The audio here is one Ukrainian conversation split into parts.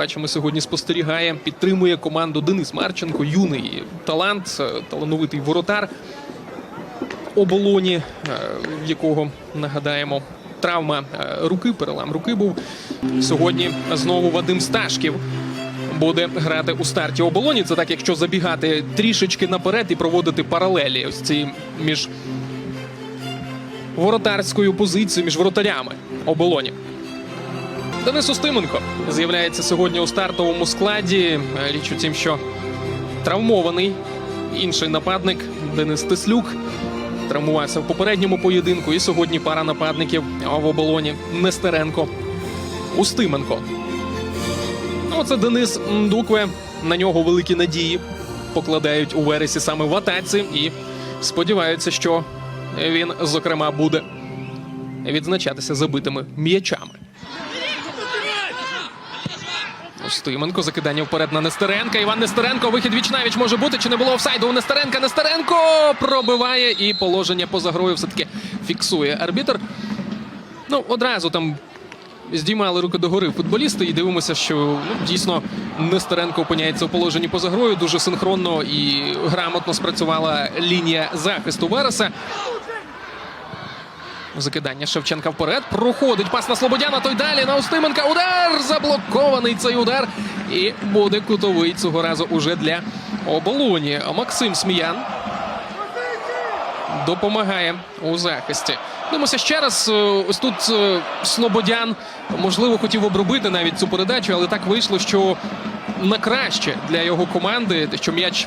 бачимо, сьогодні спостерігає, підтримує команду Денис Марченко, юний талант, е, талановитий воротар оболоні, е, в якого нагадаємо. Травма е, руки, перелам руки був. Сьогодні знову Вадим Сташків буде грати у старті оболоні. Це так, якщо забігати трішечки наперед і проводити паралелі ось ці між воротарською позицією, між воротарями оболоні. Денис Устименко з'являється сьогодні у стартовому складі. Е, Річ у тім, що травмований інший нападник Денис Тислюк травмувався в попередньому поєдинку. І сьогодні пара нападників в оболоні Нестеренко Устименко. Ну, це Денис Дукве. На нього великі надії покладають у вересі саме в атаці і сподіваються, що він, зокрема, буде відзначатися забитими м'ячами. Устименко закидання вперед на Нестеренка. Іван Нестеренко. Вихід віч навіч може бути. Чи не було офсайду у Нестеренка? Нестеренко пробиває і положення поза грою все-таки фіксує арбітр. Ну, одразу там здіймали руки догори футболісти, і дивимося, що ну, дійсно Нестеренко опиняється у положенні поза грою. Дуже синхронно і грамотно спрацювала лінія захисту Вереса. Закидання Шевченка вперед. Проходить пас на Слободяна. Той далі на Устименка. Удар! Заблокований цей удар. І буде кутовий цього разу уже для оболоні. Максим Сміян допомагає у захисті. Дивимося ще раз. Ось тут е, Слободян можливо хотів обробити навіть цю передачу, але так вийшло, що на краще для його команди, що м'яч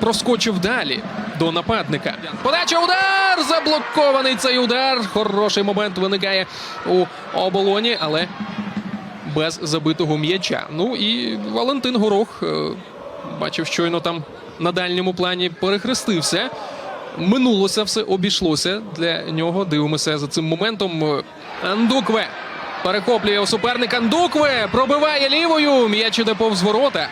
проскочив далі до нападника. Подача удар! Заблокований цей удар. Хороший момент виникає у оболоні, але без забитого м'яча. Ну і Валентин Горох е, бачив, щойно там на дальньому плані перехрестився. Минулося все, обійшлося для нього. Дивимося за цим моментом. Андукве перехоплює у суперника. Андукве пробиває лівою. М'яч іде повз ворота.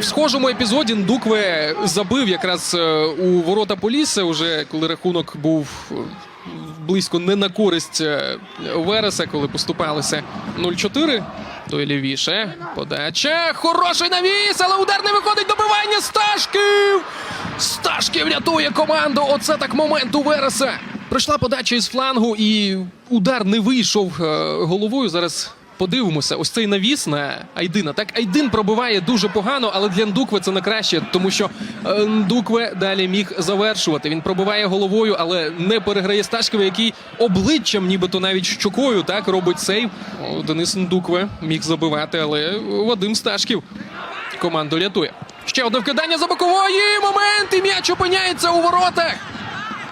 В схожому епізоді Ндукве забив якраз е, у ворота Полісся, уже коли рахунок був е, близько не на користь е, Вереса, коли поступалися 0-4. Той лівіше. Подача. Хороший навіс, але удар не виходить. Добивання Сташків! Сташків рятує команду. Оце так момент у Вереса. Прийшла подача із флангу, і удар не вийшов головою. Зараз подивимося. Ось цей навіс на Айдина. Так, Айдин пробиває дуже погано, але для Ндукве це на краще, тому що е, Ндукве далі міг завершувати. Він пробиває головою, але не переграє Сташкова, який обличчям, нібито навіть щокою, так робить сейв. Денис Ндукве міг забивати, але Вадим Сташків команду рятує. Ще одне вкидання за бокової. Момент і м'яч опиняється у воротах.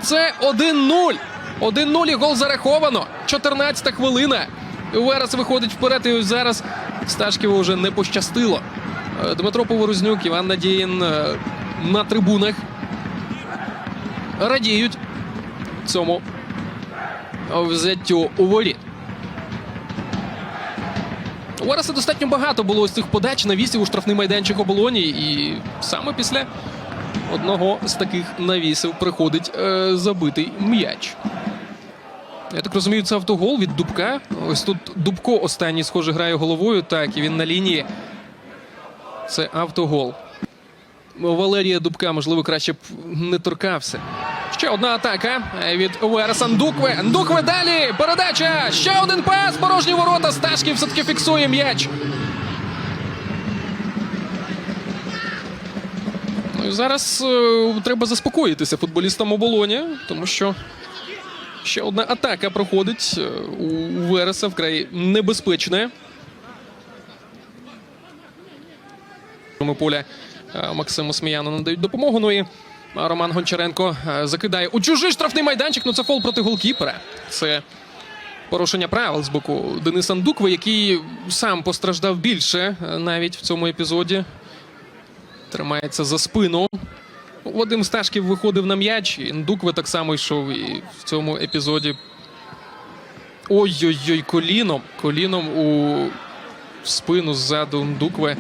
Це 1-0. 1-0 і гол зараховано. 14-та хвилина. Верес виходить вперед. І ось зараз Сташківу вже не пощастило. Е, Дмитро Поворознюк, Іван Надіїн е, на трибунах радіють цьому взяттю у воріт. У Вереса достатньо багато було ось цих подач навісів у штрафний майданчик оболоні. І саме після одного з таких навісів приходить е, забитий м'яч. Я так розумію, це автогол від Дубка. Ось тут Дубко останній, схоже, грає головою. Так, і він на лінії. Це автогол. Валерія Дубка, можливо, краще б не торкався. Ще одна атака від Вереса Ндукве. Ндукве далі. Передача. Ще один пас. Порожні ворота. Сташків все-таки фіксує м'яч. Ну і зараз е, треба заспокоїтися футболістам оболоні, тому що ще одна атака проходить е, у Вереса вкрай небезпечне. Поля е, Максиму Сміяну надають допомогу. Ну і Роман Гончаренко е, закидає у чужий штрафний майданчик. Ну це фол проти голкіпера. Це порушення правил з боку Дениса Ндукви, який сам постраждав більше е, навіть в цьому епізоді. Тримається за спину. Вадим Сташків виходив на м'яч. і Ндукве так само йшов і в цьому епізоді. Ой-ой-ой, коліном. Коліном у спину ззаду Ндукве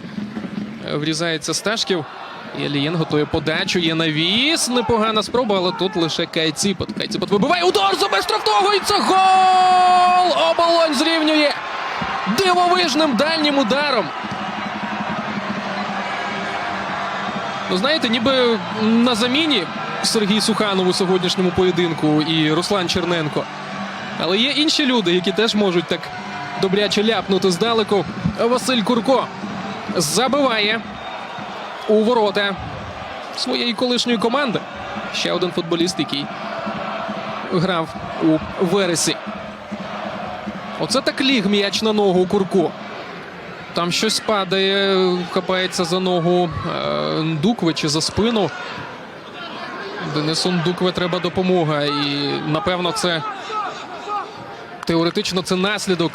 врізається Сташків. І Алієн готує подачу. Є навіс. Непогана спроба, але тут лише Кайціпот. Кайціпот вибиває удар за штрафного. І це гол! Оболонь зрівнює. дивовижним дальнім ударом. Ну, знаєте, ніби на заміні Сергій Суханов у сьогоднішньому поєдинку і Руслан Черненко. Але є інші люди, які теж можуть так добряче ляпнути здалеку. Василь Курко забиває у ворота своєї колишньої команди. Ще один футболіст, який грав у Вересі. Оце так ліг м'яч на ногу Курко. Там щось падає, хапається за ногу е, Ндукве чи за спину. Денису Ндукве треба допомога. І напевно це теоретично це наслідок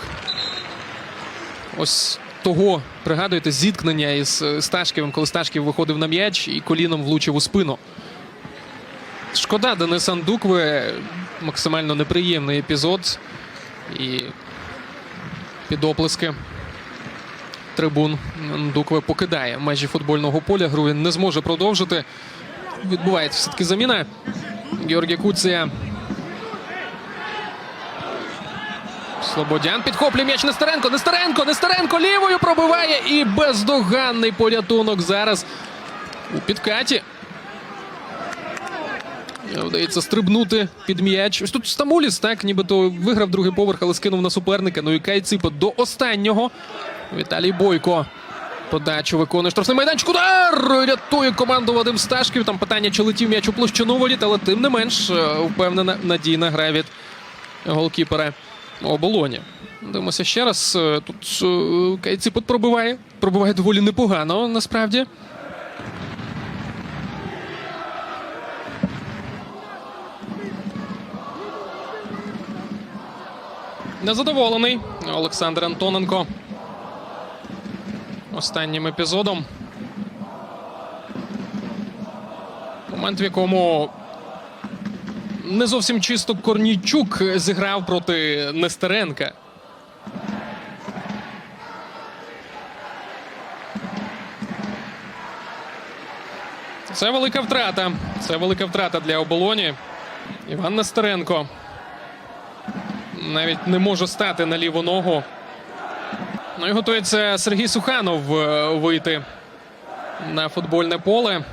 ось того, пригадуєте, зіткнення із е, Сташківим, коли Сташків виходив на м'яч і коліном влучив у спину. Шкода Дениса Ндукве. Максимально неприємний епізод. І під оплески трибун Ндукве покидає межі футбольного поля. Гру він не зможе продовжити. Відбувається все-таки заміна. Георгій Куція. Слободян підхоплює м'яч Нестеренко. Нестеренко! Нестеренко лівою пробиває і бездоганний порятунок зараз у підкаті. Вдається стрибнути під м'яч. Ось тут Стамуліс, так, нібито виграв другий поверх, але скинув на суперника. Ну і Кайципа до останнього. Віталій Бойко. Подачу виконує штрафний майданчик. Удар! Рятує команду Вадим Сташків. Там питання, чи летів м'яч у площину воліт, але тим не менш е, впевнена надійна гра від голкіпера оболоні. Дивимося ще раз. Е, Тут е, Кайципот пробиває. Пробиває доволі непогано, насправді. Незадоволений Олександр Антоненко. Останнім епізодом. Момент, в якому не зовсім чисто Корнійчук зіграв проти Нестеренка. Це велика втрата. Це велика втрата для оболоні. Іван Нестеренко навіть не може стати на ліву ногу. Ну і готується Сергій Суханов е, вийти на футбольне поле.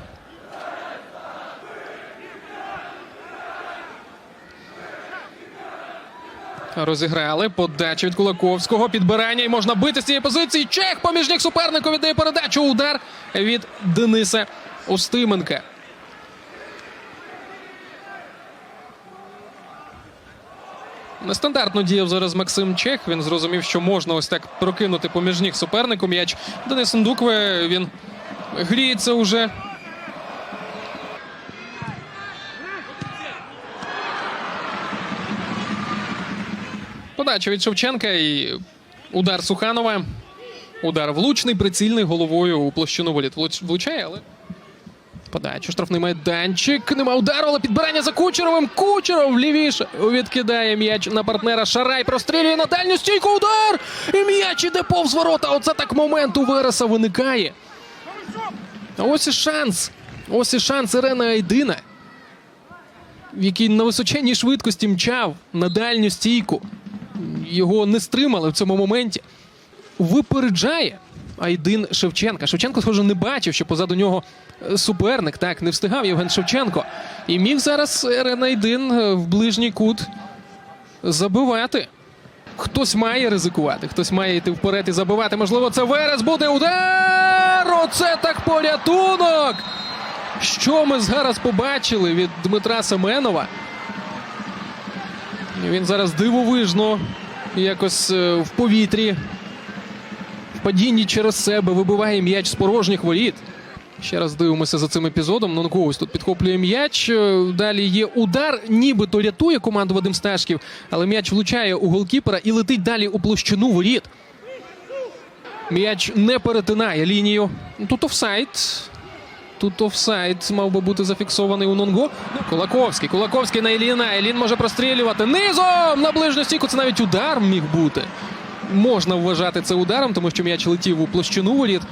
Розіграли подача від Кулаковського. Підбирання і можна бити з цієї позиції. Чех поміж ніг супернику віддає передачу. Удар від Дениса Устименка. Нестандартно діяв зараз Максим Чех. Він зрозумів, що можна ось так прокинути поміж ніг супернику м'яч. Денис Ндукве він гріється уже. Подача від Шевченка і удар Суханова. Удар влучний, прицільний головою у площину воліт. Влуч- Влучає, але. Подачу, штрафний майданчик. Нема удару, але підбирання за Кучеровим. Кучеров лівіше відкидає м'яч на партнера. Шарай прострілює на дальню стійку. Удар! І м'яч іде повз ворота. Оце так момент у Вереса виникає. Ось і шанс. Ось і шанс Ірена Айдина, який на височенній швидкості мчав на дальню стійку. Його не стримали в цьому моменті. Випереджає Айдин Шевченка. Шевченко, схоже, не бачив, що позаду нього е, суперник. Так, не встигав Євген Шевченко. І міг зараз Ерен е, в ближній кут забивати. Хтось має ризикувати, хтось має йти вперед і забивати. Можливо, це Верес буде удар! Оце так порятунок! Що ми зараз побачили від Дмитра Семенова? Він зараз дивовижно якось е, в повітрі, падінні через себе вибиває м'яч з порожніх воріт. Ще раз дивимося за цим епізодом. Ну, ось тут підхоплює м'яч. Е, Далі є удар, нібито рятує команду Вадим Сташків, але м'яч влучає у голкіпера і летить далі у площину воріт. М'яч не перетинає лінію. Ну, Тут офсайд. Тут офсайд мав би бути зафіксований у Нонго. Кулаковський. Кулаковський на Іліна. Ілін може прострілювати. Низом на ближню стійку. Це навіть удар міг бути. Можна вважати це ударом, тому що м'яч летів у площину воріт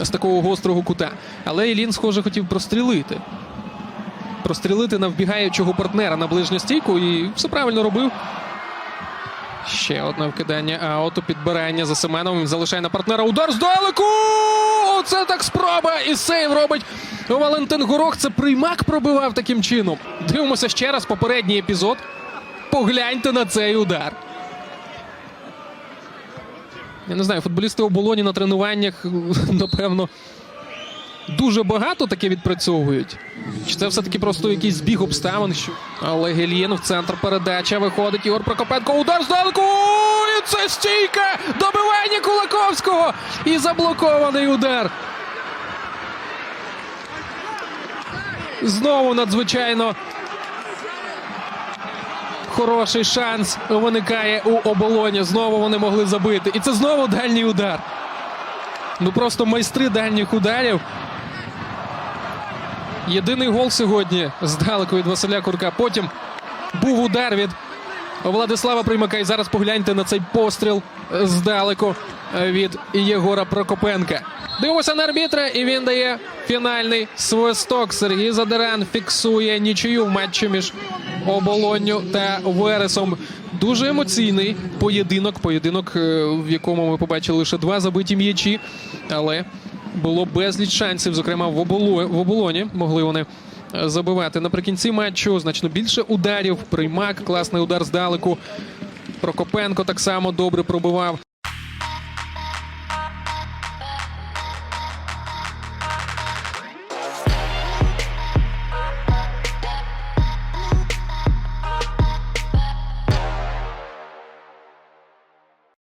з такого гострого кута. Але Ілін, схоже, хотів прострілити. Прострілити на вбігаючого партнера на ближню стійку і все правильно робив. Ще одне вкидання ауту, підбирання за Семеновим. Залишає на партнера. Удар здалеку! Оце так спроба! І сейв робить Валентин Горох. Це приймак пробивав таким чином. Дивимося ще раз попередній епізод. Погляньте на цей удар. Я не знаю, футболісти оболоні на тренуваннях, напевно, дуже багато таке відпрацьовують. Чи це все-таки просто якийсь збіг обставин? Що... Але Гелєн в центр передача виходить Ігор Прокопенко. Удар здалеку! І це стійка! Добивання Кулаковського! І заблокований удар. Знову надзвичайно хороший шанс виникає у оболоні. Знову вони могли забити. І це знову дальній удар. Ну просто майстри дальніх ударів. Єдиний гол сьогодні здалеку від Василя Курка. Потім був удар від Владислава Приймака. І зараз погляньте на цей постріл здалеку від Єгора Прокопенка. Дивимося на арбітра, і він дає фінальний свисток. Сергій Задерен фіксує нічию в матчі між оболонню та Вересом. Дуже емоційний поєдинок. Поєдинок, е, в якому ми побачили лише два забиті м'ячі, але було безліч шансів, зокрема в, оболо... в оболоні. Могли вони е, забивати наприкінці матчу. Значно більше ударів. Приймак, класний удар здалеку. Прокопенко так само добре пробивав.